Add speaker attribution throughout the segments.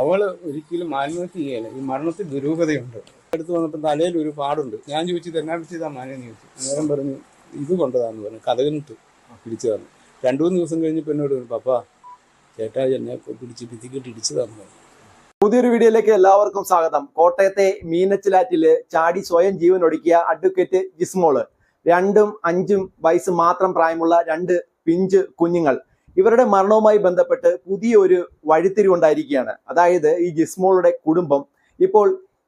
Speaker 1: അവൾ ഒരിക്കലും ആത്മഹത്യ ചെയ്യല ഈ മരണത്തിൽ ദുരൂഹതയുണ്ട് അടുത്ത് വന്നപ്പോൾ തലയിൽ ഒരു പാടുണ്ട് ഞാൻ ചോദിച്ചു തന്നെ പിടിച്ചതാ മാനെന്ന് ചോദിച്ചു അന്നേരം പറഞ്ഞു ഇത് കൊണ്ടതാന്ന് പറഞ്ഞു കഥകനിട്ട് പിടിച്ചു തന്നു രണ്ടു മൂന്ന് ദിവസം കഴിഞ്ഞപ്പോൾ എന്നോട് പറഞ്ഞു പപ്പ ചേട്ടാ എന്നെ പിടിച്ച് ഇടിച്ചു തന്നു പറഞ്ഞു
Speaker 2: പുതിയൊരു വീഡിയോയിലേക്ക് എല്ലാവർക്കും സ്വാഗതം കോട്ടയത്തെ മീനച്ചിലാറ്റില് ചാടി സ്വയം ജീവൻ ഒടുക്കിയ അഡ്വക്കേറ്റ് ജിസ്മോള് രണ്ടും അഞ്ചും വയസ്സ് മാത്രം പ്രായമുള്ള രണ്ട് പിഞ്ച് കുഞ്ഞുങ്ങൾ ഇവരുടെ മരണവുമായി ബന്ധപ്പെട്ട് പുതിയൊരു വഴിത്തിരിവുണ്ടായിരിക്കുകയാണ് അതായത് ഈ ജിസ്മോളുടെ കുടുംബം ഇപ്പോൾ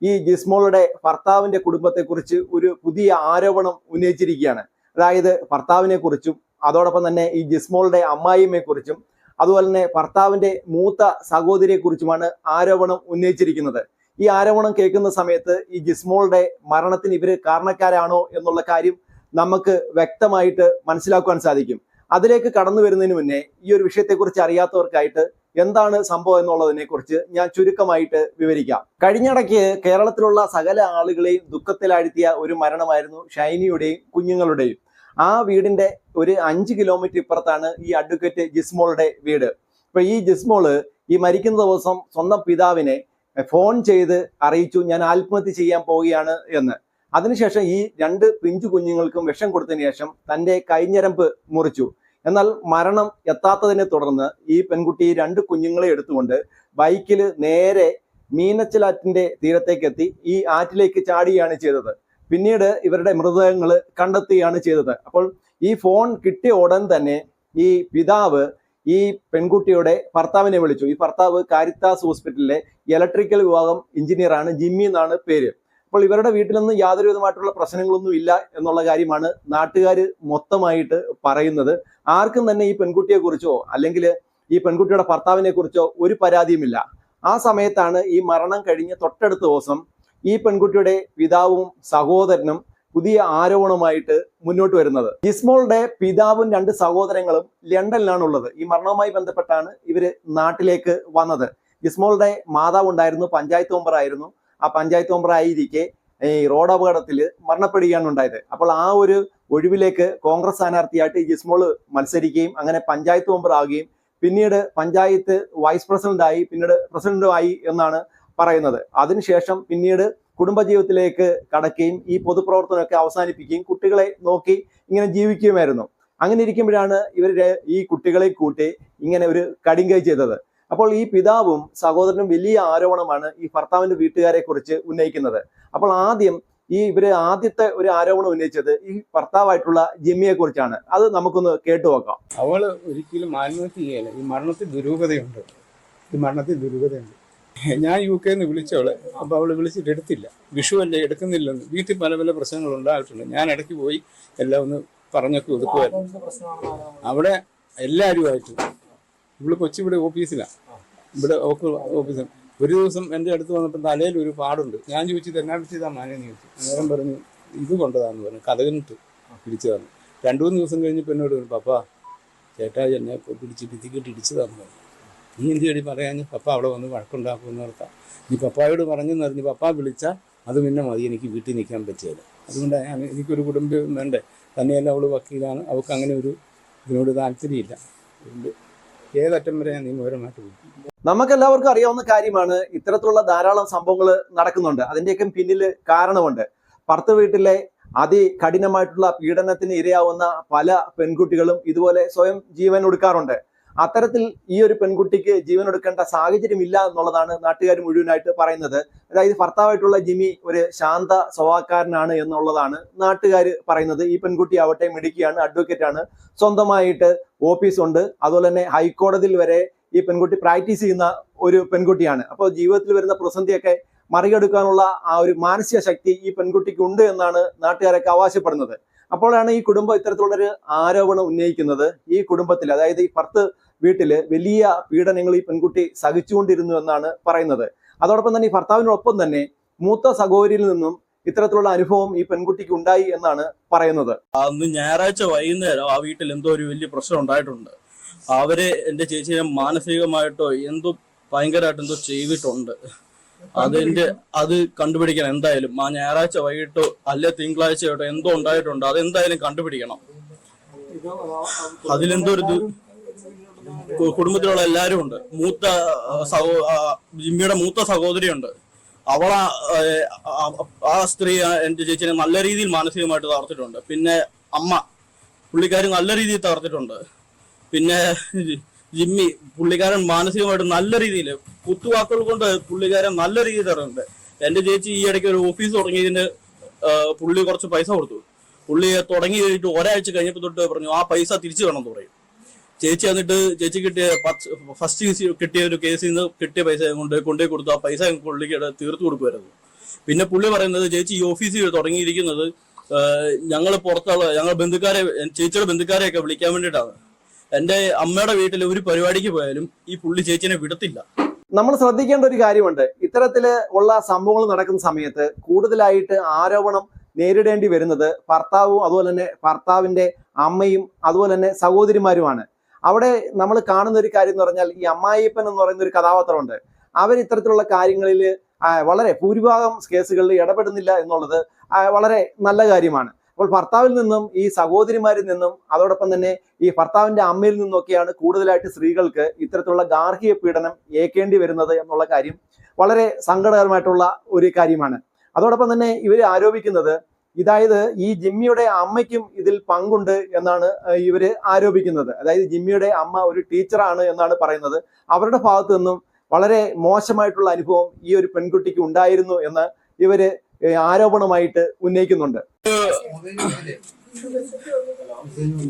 Speaker 2: ഈ ജിസ്മോളുടെ ഭർത്താവിന്റെ കുടുംബത്തെക്കുറിച്ച് ഒരു പുതിയ ആരോപണം ഉന്നയിച്ചിരിക്കുകയാണ് അതായത് ഭർത്താവിനെ കുറിച്ചും അതോടൊപ്പം തന്നെ ഈ ജിസ്മോളുടെ അമ്മായിമ്മയെ കുറിച്ചും അതുപോലെ തന്നെ ഭർത്താവിന്റെ മൂത്ത സഹോദരിയെ കുറിച്ചുമാണ് ആരോപണം ഉന്നയിച്ചിരിക്കുന്നത് ഈ ആരോപണം കേൾക്കുന്ന സമയത്ത് ഈ ജിസ്മോളുടെ മരണത്തിന് ഇവര് കാരണക്കാരാണോ എന്നുള്ള കാര്യം നമുക്ക് വ്യക്തമായിട്ട് മനസ്സിലാക്കുവാൻ സാധിക്കും അതിലേക്ക് കടന്നു വരുന്നതിന് മുന്നേ ഈ ഒരു വിഷയത്തെക്കുറിച്ച് അറിയാത്തവർക്കായിട്ട് എന്താണ് സംഭവം എന്നുള്ളതിനെ കുറിച്ച് ഞാൻ ചുരുക്കമായിട്ട് വിവരിക്കാം കഴിഞ്ഞിടയ്ക്ക് കേരളത്തിലുള്ള സകല ആളുകളെയും ദുഃഖത്തിലാഴ്ത്തിയ ഒരു മരണമായിരുന്നു ഷൈനിയുടെയും കുഞ്ഞുങ്ങളുടെയും ആ വീടിന്റെ ഒരു അഞ്ച് കിലോമീറ്റർ ഇപ്പുറത്താണ് ഈ അഡ്വക്കേറ്റ് ജിസ്മോളുടെ വീട് ഇപ്പൊ ഈ ജിസ്മോള് ഈ മരിക്കുന്ന ദിവസം സ്വന്തം പിതാവിനെ ഫോൺ ചെയ്ത് അറിയിച്ചു ഞാൻ ആത്മഹത്യ ചെയ്യാൻ പോവുകയാണ് എന്ന് അതിനുശേഷം ഈ രണ്ട് പിഞ്ചു കുഞ്ഞുങ്ങൾക്കും വിഷം കൊടുത്തതിന് ശേഷം തന്റെ കൈഞ്ഞരമ്പ് മുറിച്ചു എന്നാൽ മരണം എത്താത്തതിനെ തുടർന്ന് ഈ പെൺകുട്ടി രണ്ട് കുഞ്ഞുങ്ങളെ എടുത്തുകൊണ്ട് ബൈക്കിൽ നേരെ മീനച്ചിലാറ്റിന്റെ തീരത്തേക്ക് എത്തി ഈ ആറ്റിലേക്ക് ചാടിയാണ് ചെയ്തത് പിന്നീട് ഇവരുടെ മൃതദേഹങ്ങൾ കണ്ടെത്തുകയാണ് ചെയ്തത് അപ്പോൾ ഈ ഫോൺ കിട്ടിയ ഉടൻ തന്നെ ഈ പിതാവ് ഈ പെൺകുട്ടിയുടെ ഭർത്താവിനെ വിളിച്ചു ഈ ഭർത്താവ് കാരിത്താസ് ഹോസ്പിറ്റലിലെ ഇലക്ട്രിക്കൽ വിഭാഗം എഞ്ചിനീയറാണ് ജിമ്മി എന്നാണ് പേര് അപ്പോൾ ഇവരുടെ വീട്ടിലൊന്നും യാതൊരു വിധമായിട്ടുള്ള പ്രശ്നങ്ങളൊന്നും ഇല്ല എന്നുള്ള കാര്യമാണ് നാട്ടുകാർ മൊത്തമായിട്ട് പറയുന്നത് ആർക്കും തന്നെ ഈ പെൺകുട്ടിയെ കുറിച്ചോ അല്ലെങ്കിൽ ഈ പെൺകുട്ടിയുടെ ഭർത്താവിനെ കുറിച്ചോ ഒരു പരാതിയുമില്ല ആ സമയത്താണ് ഈ മരണം കഴിഞ്ഞ് തൊട്ടടുത്ത ദിവസം ഈ പെൺകുട്ടിയുടെ പിതാവും സഹോദരനും പുതിയ ആരോപണമായിട്ട് മുന്നോട്ട് വരുന്നത് ജിസ്മോളുടെ പിതാവും രണ്ട് സഹോദരങ്ങളും ലണ്ടനിലാണ് ഉള്ളത് ഈ മരണവുമായി ബന്ധപ്പെട്ടാണ് ഇവര് നാട്ടിലേക്ക് വന്നത് ജിസ്മോളുടെ മാതാവ് ഉണ്ടായിരുന്നു പഞ്ചായത്ത് മെമ്പറായിരുന്നു ആ പഞ്ചായത്ത് മെമ്പറായിരിക്കെ ഈ റോഡ് അപകടത്തിൽ മരണപ്പെടുകയാണ് ഉണ്ടായത് അപ്പോൾ ആ ഒരു ഒഴിവിലേക്ക് കോൺഗ്രസ് സ്ഥാനാർത്ഥിയായിട്ട് ജിസ്മോള് മത്സരിക്കുകയും അങ്ങനെ പഞ്ചായത്ത് മെമ്പർ ആവുകയും പിന്നീട് പഞ്ചായത്ത് വൈസ് പ്രസിഡന്റായി പിന്നീട് പ്രസിഡന്റുമായി എന്നാണ് പറയുന്നത് അതിനുശേഷം പിന്നീട് കുടുംബജീവിതത്തിലേക്ക് കടക്കുകയും ഈ പൊതുപ്രവർത്തനമൊക്കെ അവസാനിപ്പിക്കുകയും കുട്ടികളെ നോക്കി ഇങ്ങനെ ജീവിക്കുകയുമായിരുന്നു അങ്ങനെ ഇരിക്കുമ്പോഴാണ് ഇവർ ഈ കുട്ടികളെ കൂട്ടി ഇങ്ങനെ ഒരു കടിങ്കൈ ചെയ്തത് അപ്പോൾ ഈ പിതാവും സഹോദരനും വലിയ ആരോപണമാണ് ഈ ഭർത്താവിന്റെ വീട്ടുകാരെ കുറിച്ച് ഉന്നയിക്കുന്നത് അപ്പോൾ ആദ്യം ഈ ഇവര് ആദ്യത്തെ ഒരു ആരോപണം ഉന്നയിച്ചത് ഈ ഭർത്താവായിട്ടുള്ള ജിമ്മിയെ കുറിച്ചാണ് അത് നമുക്കൊന്ന് കേട്ടു നോക്കാം
Speaker 1: അവള് ഒരിക്കലും ആത്മഹത്യ ചെയ്യല ഈ മരണത്തിൽ ദുരൂഹതയുണ്ട് ഈ മരണത്തിൽ ദുരൂഹതയുണ്ട് ഞാൻ യു കെ നിന്ന് വിളിച്ചവളെ അപ്പോൾ അവൾ വിളിച്ചിട്ട് എടുത്തില്ല വിഷു അല്ലെ എടുക്കുന്നില്ലെന്ന് വീട്ടിൽ പല പല പ്രശ്നങ്ങൾ ഉണ്ടായിട്ടുണ്ട് ഞാൻ ഇടയ്ക്ക് പോയി എല്ലാം ഒന്ന് പറഞ്ഞൊക്കെ ഒതുക്കുമായിരുന്നു അവിടെ എല്ലാവരുമായിട്ട് ഇവിടെ കൊച്ചി ഇവിടെ ഓഫീസിലാണ് ഇവിടെ ഓഫീസിൽ ഒരു ദിവസം എൻ്റെ അടുത്ത് വന്നിട്ട് തലയിൽ ഒരു പാടുണ്ട് ഞാൻ ചോദിച്ചു തെന്നാട്ട് ചെയ്താൽ മാനേന്ന് ചോദിച്ചു നേരം പറഞ്ഞു ഇത് കൊണ്ടതാന്ന് പറഞ്ഞു കഥകനിട്ട് തന്നു രണ്ടു മൂന്ന് ദിവസം കഴിഞ്ഞപ്പോൾ എന്നോട് പറഞ്ഞു പപ്പ ചേട്ടാ എന്നെ പിടിച്ച് ഇടിച്ചു തന്നു പറഞ്ഞു നീ എന്ത് ചെടി പറയാഞ്ഞ് പപ്പ അവിടെ വന്ന് വഴക്കുണ്ടാക്കുമെന്ന് ഓർത്താം നീ പപ്പായോട് പറഞ്ഞെന്ന് അറിഞ്ഞ് പപ്പ വിളിച്ചാൽ അത് പിന്നെ മതി എനിക്ക് വീട്ടിൽ നിൽക്കാൻ പറ്റിയത് അതുകൊണ്ട് എനിക്കൊരു കുടുംബം വേണ്ടേ തന്നെയല്ല അവൾ വക്കീലാണ് അവൾക്ക് അങ്ങനെ ഒരു ഇതിനോട് താല്പര്യമില്ല അതുകൊണ്ട് ഏതറ്റം വരെ ഞാൻ നിയമപരമായിട്ട്
Speaker 2: നമുക്ക് എല്ലാവർക്കും അറിയാവുന്ന കാര്യമാണ് ഇത്തരത്തിലുള്ള ധാരാളം സംഭവങ്ങൾ നടക്കുന്നുണ്ട് അതിൻ്റെയൊക്കെ പിന്നിൽ കാരണമുണ്ട് പറത്ത് വീട്ടിലെ അതികഠിനമായിട്ടുള്ള പീഡനത്തിന് ഇരയാവുന്ന പല പെൺകുട്ടികളും ഇതുപോലെ സ്വയം ജീവൻ ഉടുക്കാറുണ്ട് അത്തരത്തിൽ ഈ ഒരു പെൺകുട്ടിക്ക് ജീവൻ എടുക്കേണ്ട സാഹചര്യം ഇല്ല എന്നുള്ളതാണ് നാട്ടുകാർ മുഴുവനായിട്ട് പറയുന്നത് അതായത് ഭർത്താവായിട്ടുള്ള ജിമി ഒരു ശാന്ത സ്വഭാവക്കാരനാണ് എന്നുള്ളതാണ് നാട്ടുകാർ പറയുന്നത് ഈ പെൺകുട്ടി ആവട്ടെ മിടുക്കിയാണ് അഡ്വക്കേറ്റ് ആണ് സ്വന്തമായിട്ട് ഓഫീസ് ഉണ്ട് അതുപോലെ തന്നെ ഹൈക്കോടതിയിൽ വരെ ഈ പെൺകുട്ടി പ്രാക്ടീസ് ചെയ്യുന്ന ഒരു പെൺകുട്ടിയാണ് അപ്പോൾ ജീവിതത്തിൽ വരുന്ന പ്രതിസന്ധിയൊക്കെ മറികടക്കാനുള്ള ആ ഒരു മാനസിക ശക്തി ഈ പെൺകുട്ടിക്ക് ഉണ്ട് എന്നാണ് നാട്ടുകാരൊക്കെ അവകാശപ്പെടുന്നത് അപ്പോഴാണ് ഈ കുടുംബം ഇത്തരത്തിലുള്ളൊരു ആരോപണം ഉന്നയിക്കുന്നത് ഈ കുടുംബത്തിൽ അതായത് ഈ പത്ത് വീട്ടില് വലിയ പീഡനങ്ങൾ ഈ പെൺകുട്ടി സഹിച്ചുകൊണ്ടിരുന്നു എന്നാണ് പറയുന്നത് അതോടൊപ്പം തന്നെ ഈ ഭർത്താവിനോടൊപ്പം തന്നെ മൂത്ത സഹോദരിയിൽ നിന്നും ഇത്തരത്തിലുള്ള അനുഭവം ഈ പെൺകുട്ടിക്ക് ഉണ്ടായി എന്നാണ് പറയുന്നത്
Speaker 3: അന്ന് ഞായറാഴ്ച വൈകുന്നേരം ആ വീട്ടിൽ എന്തോ ഒരു വലിയ പ്രശ്നം ഉണ്ടായിട്ടുണ്ട് അവര് എന്റെ ചേച്ചിയെ മാനസികമായിട്ടോ എന്തോ ഭയങ്കരമായിട്ട് എന്തോ ചെയ്തിട്ടുണ്ട് അതിന്റെ അത് കണ്ടുപിടിക്കണം എന്തായാലും ആ ഞായറാഴ്ച വൈകിട്ടോ അല്ലെ തിങ്കളാഴ്ചയോട്ടോ എന്തോ ഉണ്ടായിട്ടുണ്ടോ അതെന്തായാലും കണ്ടുപിടിക്കണം അതിലെന്തോ ഒരു കുടുംബത്തിലുള്ള എല്ലാരും ഉണ്ട് മൂത്ത സഹോ ജിമ്മിയുടെ മൂത്ത സഹോദരിയുണ്ട് അവൾ ആ സ്ത്രീ എന്റെ ചേച്ചിനെ നല്ല രീതിയിൽ മാനസികമായിട്ട് തകർത്തിട്ടുണ്ട് പിന്നെ അമ്മ പുള്ളിക്കാരി നല്ല രീതിയിൽ തകർത്തിട്ടുണ്ട് പിന്നെ ജിമ്മി പുള്ളിക്കാരൻ മാനസികമായിട്ട് നല്ല രീതിയിൽ കുത്തുവാക്കുകൾ കൊണ്ട് പുള്ളിക്കാരൻ നല്ല രീതിയിൽ തരുന്നുണ്ട് എന്റെ ചേച്ചി ഈ ഇടയ്ക്ക് ഒരു ഓഫീസ് തുടങ്ങിയതിന് പുള്ളി കുറച്ച് പൈസ കൊടുത്തു പുള്ളി തുടങ്ങി കഴിഞ്ഞിട്ട് ഒരാഴ്ച കഴിഞ്ഞപ്പോൾ തൊട്ട് പറഞ്ഞു ആ പൈസ തിരിച്ചു വേണം എന്ന് പറയും ചേച്ചി വന്നിട്ട് ചേച്ചി കിട്ടിയ ഫസ്റ്റ് കേസ് കിട്ടിയ ഒരു കേസിൽ നിന്ന് കിട്ടിയ പൈസ കൊണ്ട് കൊണ്ടുപോയി കൊടുത്തു ആ പൈസ പുള്ളിക്ക് തീർത്തു കൊടുക്കുമായിരുന്നു പിന്നെ പുള്ളി പറയുന്നത് ചേച്ചി ഈ ഓഫീസിൽ തുടങ്ങിയിരിക്കുന്നത് ഞങ്ങൾ പുറത്തുള്ള ഞങ്ങൾ ബന്ധുക്കാരെ ചേച്ചിയുടെ ബന്ധുക്കാരെയൊക്കെ വിളിക്കാൻ വേണ്ടിയിട്ടാണ് എന്റെ അമ്മയുടെ വീട്ടിൽ ഒരു പരിപാടിക്ക് പോയാലും ഈ പുള്ളി ചേച്ചിനെ വിടത്തില്ല
Speaker 2: നമ്മൾ ശ്രദ്ധിക്കേണ്ട ഒരു കാര്യമുണ്ട് ഇത്തരത്തില് ഉള്ള സംഭവങ്ങൾ നടക്കുന്ന സമയത്ത് കൂടുതലായിട്ട് ആരോപണം നേരിടേണ്ടി വരുന്നത് ഭർത്താവും അതുപോലെ തന്നെ ഭർത്താവിന്റെ അമ്മയും അതുപോലെ തന്നെ സഹോദരിമാരുമാണ് അവിടെ നമ്മൾ കാണുന്ന ഒരു കാര്യം എന്ന് പറഞ്ഞാൽ ഈ അമ്മായിപ്പൻ എന്ന് പറയുന്ന ഒരു കഥാപാത്രമുണ്ട് അവർ ഇത്തരത്തിലുള്ള കാര്യങ്ങളിൽ വളരെ ഭൂരിഭാഗം കേസുകളിൽ ഇടപെടുന്നില്ല എന്നുള്ളത് വളരെ നല്ല കാര്യമാണ് അപ്പോൾ ഭർത്താവിൽ നിന്നും ഈ സഹോദരിമാരിൽ നിന്നും അതോടൊപ്പം തന്നെ ഈ ഭർത്താവിന്റെ അമ്മയിൽ നിന്നൊക്കെയാണ് കൂടുതലായിട്ട് സ്ത്രീകൾക്ക് ഇത്തരത്തിലുള്ള ഗാർഹിക പീഡനം ഏൽക്കേണ്ടി വരുന്നത് എന്നുള്ള കാര്യം വളരെ സങ്കടകരമായിട്ടുള്ള ഒരു കാര്യമാണ് അതോടൊപ്പം തന്നെ ഇവർ ആരോപിക്കുന്നത് ഇതായത് ഈ ജിമ്മിയുടെ അമ്മയ്ക്കും ഇതിൽ പങ്കുണ്ട് എന്നാണ് ഇവർ ആരോപിക്കുന്നത് അതായത് ജിമ്മിയുടെ അമ്മ ഒരു ടീച്ചറാണ് എന്നാണ് പറയുന്നത് അവരുടെ ഭാഗത്തു നിന്നും വളരെ മോശമായിട്ടുള്ള അനുഭവം ഈ ഒരു പെൺകുട്ടിക്ക് ഉണ്ടായിരുന്നു എന്ന് ഇവര് ആരോപണമായിട്ട് ഉന്നയിക്കുന്നുണ്ട്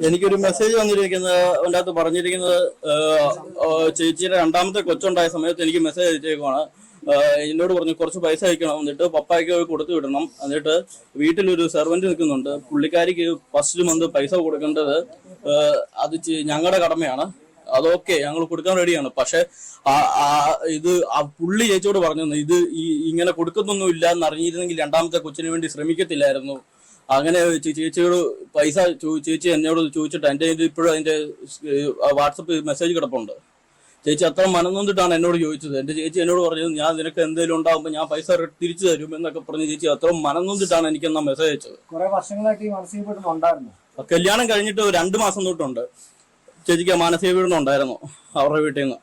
Speaker 3: എനിക്കൊരു മെസ്സേജ് വന്നിരിക്കുന്നത് അതിൻ്റെ അകത്ത് പറഞ്ഞിരിക്കുന്നത് ചേച്ചിയുടെ രണ്ടാമത്തെ കൊച്ചുണ്ടായ സമയത്ത് എനിക്ക് മെസ്സേജ് അയച്ചേക്കുവാണ് എന്നോട് പറഞ്ഞു കുറച്ച് പൈസ അയക്കണം എന്നിട്ട് പപ്പായ്ക്ക് കൊടുത്തു വിടണം എന്നിട്ട് വീട്ടിലൊരു സെർവന്റ് നിൽക്കുന്നുണ്ട് പുള്ളിക്കാരിക്ക് ഫസ്റ്റ് മന്ത് പൈസ കൊടുക്കേണ്ടത് അത് ഞങ്ങളുടെ കടമയാണ് അതൊക്കെ ഞങ്ങൾ കൊടുക്കാൻ റെഡിയാണ് പക്ഷെ ഇത് പുള്ളി ചേച്ചിയോട് പറഞ്ഞു ഇത് ഇങ്ങനെ കൊടുക്കുന്നൊന്നും ഇല്ല എന്നറിഞ്ഞിരുന്നെങ്കിൽ രണ്ടാമത്തെ കൊച്ചിന് വേണ്ടി ശ്രമിക്കത്തില്ലായിരുന്നു അങ്ങനെ ചേച്ചിയോട് പൈസ ചേച്ചി എന്നോട് ചോദിച്ചിട്ട് എൻ്റെ ഇപ്പോഴും അതിന്റെ വാട്സപ്പ് മെസ്സേജ് കിടപ്പുണ്ട് ചേച്ചി അത്ര മനംനൊന്നിട്ടാണ് എന്നോട് ചോദിച്ചത് എന്റെ ചേച്ചി എന്നോട് പറഞ്ഞത് ഞാൻ നിനക്ക് എന്തെങ്കിലും ഉണ്ടാകുമ്പോൾ ഞാൻ പൈസ തിരിച്ചു തരും എന്നൊക്കെ പറഞ്ഞു ചേച്ചി അത്ര മനംനൊന്നിട്ടാണ് എനിക്ക് എന്നാ മെസ്സേജ് അയച്ചത് കല്യാണം കഴിഞ്ഞിട്ട് രണ്ട് മാസം തൊട്ടുണ്ട് ചേച്ചിക്ക് മാനസിക പീഡനം ഉണ്ടായിരുന്നു അവരുടെ വീട്ടിൽ നിന്ന്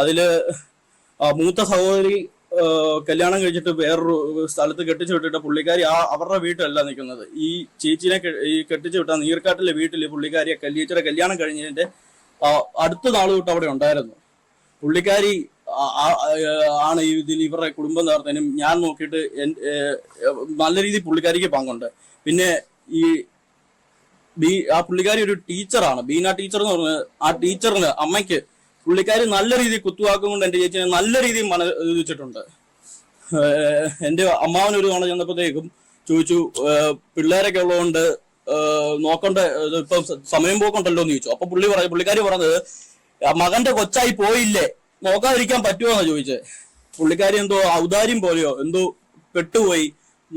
Speaker 3: അതിൽ മൂത്ത സഹോദരി കല്യാണം കഴിച്ചിട്ട് വേറൊരു സ്ഥലത്ത് കെട്ടിച്ചു വിട്ടിട്ട് പുള്ളിക്കാരി ആ അവരുടെ വീട്ടിലല്ല നിൽക്കുന്നത് ഈ ചേച്ചിനെ ഈ കെട്ടിച്ചു വിട്ട നീർക്കാട്ടിലെ വീട്ടിൽ പുള്ളിക്കാരിയെ ചേച്ചിയുടെ കല്യാണം കഴിഞ്ഞതിന്റെ അടുത്ത നാൾ തൊട്ട് അവിടെ ഉണ്ടായിരുന്നു പുള്ളിക്കാരി ആണ് ഇതിൽ ഇവരുടെ കുടുംബം നേർത്തതിനും ഞാൻ നോക്കിയിട്ട് നല്ല രീതിയിൽ പുള്ളിക്കാരിക്ക് പങ്കുണ്ട് പിന്നെ ഈ ബി ആ പുള്ളിക്കാരി ഒരു ടീച്ചറാണ് ബീന ടീച്ചർ എന്ന് പറഞ്ഞ ആ ടീച്ചറിന് അമ്മയ്ക്ക് പുള്ളിക്കാരി നല്ല രീതിയിൽ കുത്തുവാക്കും കൊണ്ട് എന്റെ ചേച്ചിനെ നല്ല രീതിയിൽ മന ചോദിച്ചിട്ടുണ്ട് എന്റെ അമ്മാവൻ ഒരു തവണ ചെന്നപ്പോഴത്തേക്കും ചോദിച്ചു പിള്ളേരൊക്കെ ഉള്ളതുകൊണ്ട് നോക്കണ്ട ഇപ്പം സമയം പോക്കണ്ടല്ലോ എന്ന് ചോദിച്ചു അപ്പൊ പുള്ളി പറഞ്ഞു പുള്ളിക്കാരി പറഞ്ഞത് മകന്റെ കൊച്ചായി പോയില്ലേ നോക്കാതിരിക്കാൻ പറ്റുമോ എന്നാ ചോദിച്ചേ പുള്ളിക്കാരി എന്തോ ഔദാര്യം പോലെയോ എന്തോ പെട്ടുപോയി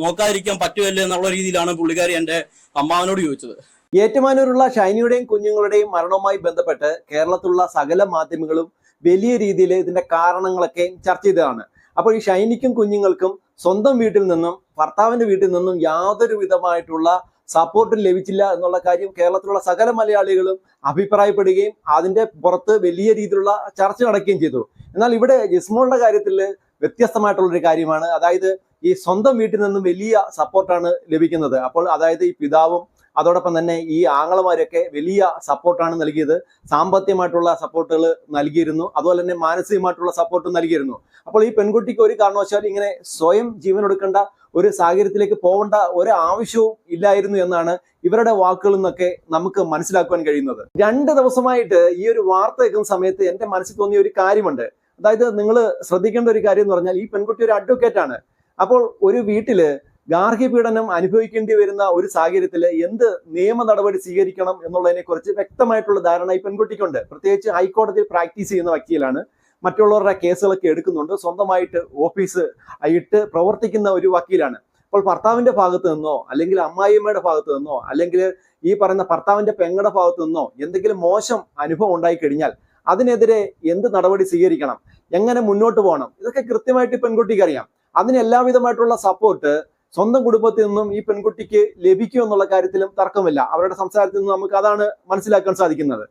Speaker 3: നോക്കാതിരിക്കാൻ പറ്റുമല്ലേ എന്നുള്ള രീതിയിലാണ് പുള്ളിക്കാരി എന്റെ അമ്മാവനോട് ചോദിച്ചത്
Speaker 2: ഏറ്റുമാനൂരുള്ള ഷൈനിയുടെയും കുഞ്ഞുങ്ങളുടെയും മരണവുമായി ബന്ധപ്പെട്ട് കേരളത്തിലുള്ള സകല മാധ്യമങ്ങളും വലിയ രീതിയിൽ ഇതിന്റെ കാരണങ്ങളൊക്കെ ചർച്ച ചെയ്തതാണ് അപ്പോൾ ഈ ഷൈനിക്കും കുഞ്ഞുങ്ങൾക്കും സ്വന്തം വീട്ടിൽ നിന്നും ഭർത്താവിന്റെ വീട്ടിൽ നിന്നും യാതൊരു വിധമായിട്ടുള്ള സപ്പോർട്ടും ലഭിച്ചില്ല എന്നുള്ള കാര്യം കേരളത്തിലുള്ള സകല മലയാളികളും അഭിപ്രായപ്പെടുകയും അതിന്റെ പുറത്ത് വലിയ രീതിയിലുള്ള ചർച്ച നടക്കുകയും ചെയ്തു എന്നാൽ ഇവിടെ ജിസ്മോളുടെ കാര്യത്തിൽ വ്യത്യസ്തമായിട്ടുള്ളൊരു കാര്യമാണ് അതായത് ഈ സ്വന്തം വീട്ടിൽ നിന്നും വലിയ സപ്പോർട്ടാണ് ലഭിക്കുന്നത് അപ്പോൾ അതായത് ഈ പിതാവും അതോടൊപ്പം തന്നെ ഈ ആങ്ങളമാരൊക്കെ വലിയ സപ്പോർട്ടാണ് നൽകിയത് സാമ്പത്തികമായിട്ടുള്ള സപ്പോർട്ടുകൾ നൽകിയിരുന്നു അതുപോലെ തന്നെ മാനസികമായിട്ടുള്ള സപ്പോർട്ടും നൽകിയിരുന്നു അപ്പോൾ ഈ പെൺകുട്ടിക്ക് ഒരു കാരണവശാലും ഇങ്ങനെ സ്വയം ജീവൻ എടുക്കേണ്ട ഒരു സാഹചര്യത്തിലേക്ക് പോകേണ്ട ഒരു ആവശ്യവും ഇല്ലായിരുന്നു എന്നാണ് ഇവരുടെ വാക്കുകളിൽ നിന്നൊക്കെ നമുക്ക് മനസ്സിലാക്കുവാൻ കഴിയുന്നത് രണ്ട് ദിവസമായിട്ട് ഈ ഒരു വാർത്ത കേൾക്കുന്ന സമയത്ത് എൻ്റെ മനസ്സിൽ തോന്നിയ ഒരു കാര്യമുണ്ട് അതായത് നിങ്ങൾ ശ്രദ്ധിക്കേണ്ട ഒരു കാര്യം എന്ന് പറഞ്ഞാൽ ഈ പെൺകുട്ടി ഒരു അഡ്വക്കേറ്റ് ആണ് അപ്പോൾ ഒരു വീട്ടില് ഗാർഹിക പീഡനം അനുഭവിക്കേണ്ടി വരുന്ന ഒരു സാഹചര്യത്തിൽ എന്ത് നിയമ നടപടി സ്വീകരിക്കണം എന്നുള്ളതിനെക്കുറിച്ച് വ്യക്തമായിട്ടുള്ള ധാരണ ഈ പെൺകുട്ടിക്കുണ്ട് പ്രത്യേകിച്ച് ഹൈക്കോടതിയിൽ പ്രാക്ടീസ് ചെയ്യുന്ന വക്കീലാണ് മറ്റുള്ളവരുടെ കേസുകളൊക്കെ എടുക്കുന്നുണ്ട് സ്വന്തമായിട്ട് ഓഫീസ് ആയിട്ട് പ്രവർത്തിക്കുന്ന ഒരു വക്കീലാണ് അപ്പോൾ ഭർത്താവിന്റെ ഭാഗത്ത് നിന്നോ അല്ലെങ്കിൽ അമ്മായിയമ്മയുടെ ഭാഗത്ത് നിന്നോ അല്ലെങ്കിൽ ഈ പറയുന്ന ഭർത്താവിന്റെ പെങ്ങളുടെ ഭാഗത്ത് നിന്നോ എന്തെങ്കിലും മോശം അനുഭവം ഉണ്ടായി കഴിഞ്ഞാൽ അതിനെതിരെ എന്ത് നടപടി സ്വീകരിക്കണം എങ്ങനെ മുന്നോട്ട് പോകണം ഇതൊക്കെ കൃത്യമായിട്ട് പെൺകുട്ടിക്ക് അറിയാം അതിന് എല്ലാവിധമായിട്ടുള്ള സപ്പോർട്ട് സ്വന്തം കുടുംബത്തിൽ നിന്നും ഈ പെൺകുട്ടിക്ക് ലഭിക്കും എന്നുള്ള കാര്യത്തിലും തർക്കമില്ല അവരുടെ സംസാരത്തിൽ നിന്ന് നമുക്ക് അതാണ് മനസ്സിലാക്കാൻ സാധിക്കുന്നത്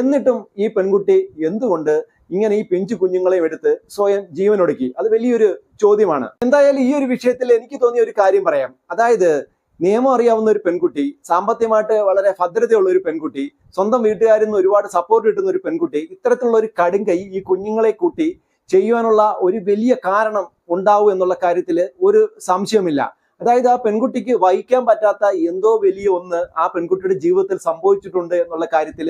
Speaker 2: എന്നിട്ടും ഈ പെൺകുട്ടി എന്തുകൊണ്ട് ഇങ്ങനെ ഈ പെഞ്ചു കുഞ്ഞുങ്ങളെയും എടുത്ത് സ്വയം ജീവനൊടുക്കി അത് വലിയൊരു ചോദ്യമാണ് എന്തായാലും ഈ ഒരു വിഷയത്തിൽ എനിക്ക് തോന്നിയ ഒരു കാര്യം പറയാം അതായത് നിയമം അറിയാവുന്ന ഒരു പെൺകുട്ടി സാമ്പത്തികമായിട്ട് വളരെ ഭദ്രതയുള്ള ഒരു പെൺകുട്ടി സ്വന്തം വീട്ടുകാരിൽ നിന്ന് ഒരുപാട് സപ്പോർട്ട് കിട്ടുന്ന ഒരു പെൺകുട്ടി ഇത്തരത്തിലുള്ള ഒരു കടും കൈ ഈ കുഞ്ഞുങ്ങളെ കൂട്ടി ചെയ്യുവാനുള്ള ഒരു വലിയ കാരണം ഉണ്ടാവും എന്നുള്ള കാര്യത്തിൽ ഒരു സംശയമില്ല അതായത് ആ പെൺകുട്ടിക്ക് വഹിക്കാൻ പറ്റാത്ത എന്തോ വലിയ ഒന്ന് ആ പെൺകുട്ടിയുടെ ജീവിതത്തിൽ സംഭവിച്ചിട്ടുണ്ട് എന്നുള്ള കാര്യത്തിൽ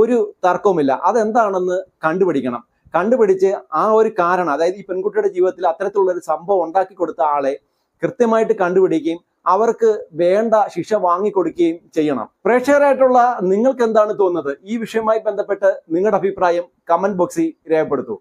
Speaker 2: ഒരു തർക്കവുമില്ല അതെന്താണെന്ന് കണ്ടുപിടിക്കണം കണ്ടുപിടിച്ച് ആ ഒരു കാരണം അതായത് ഈ പെൺകുട്ടിയുടെ ജീവിതത്തിൽ അത്തരത്തിലുള്ള ഒരു സംഭവം ഉണ്ടാക്കി കൊടുത്ത ആളെ കൃത്യമായിട്ട് കണ്ടുപിടിക്കുകയും അവർക്ക് വേണ്ട ശിക്ഷ വാങ്ങിക്കൊടുക്കുകയും ചെയ്യണം പ്രേക്ഷകരായിട്ടുള്ള നിങ്ങൾക്ക് എന്താണ് തോന്നുന്നത് ഈ വിഷയവുമായി ബന്ധപ്പെട്ട് നിങ്ങളുടെ അഭിപ്രായം കമന്റ് ബോക്സിൽ രേഖപ്പെടുത്തൂ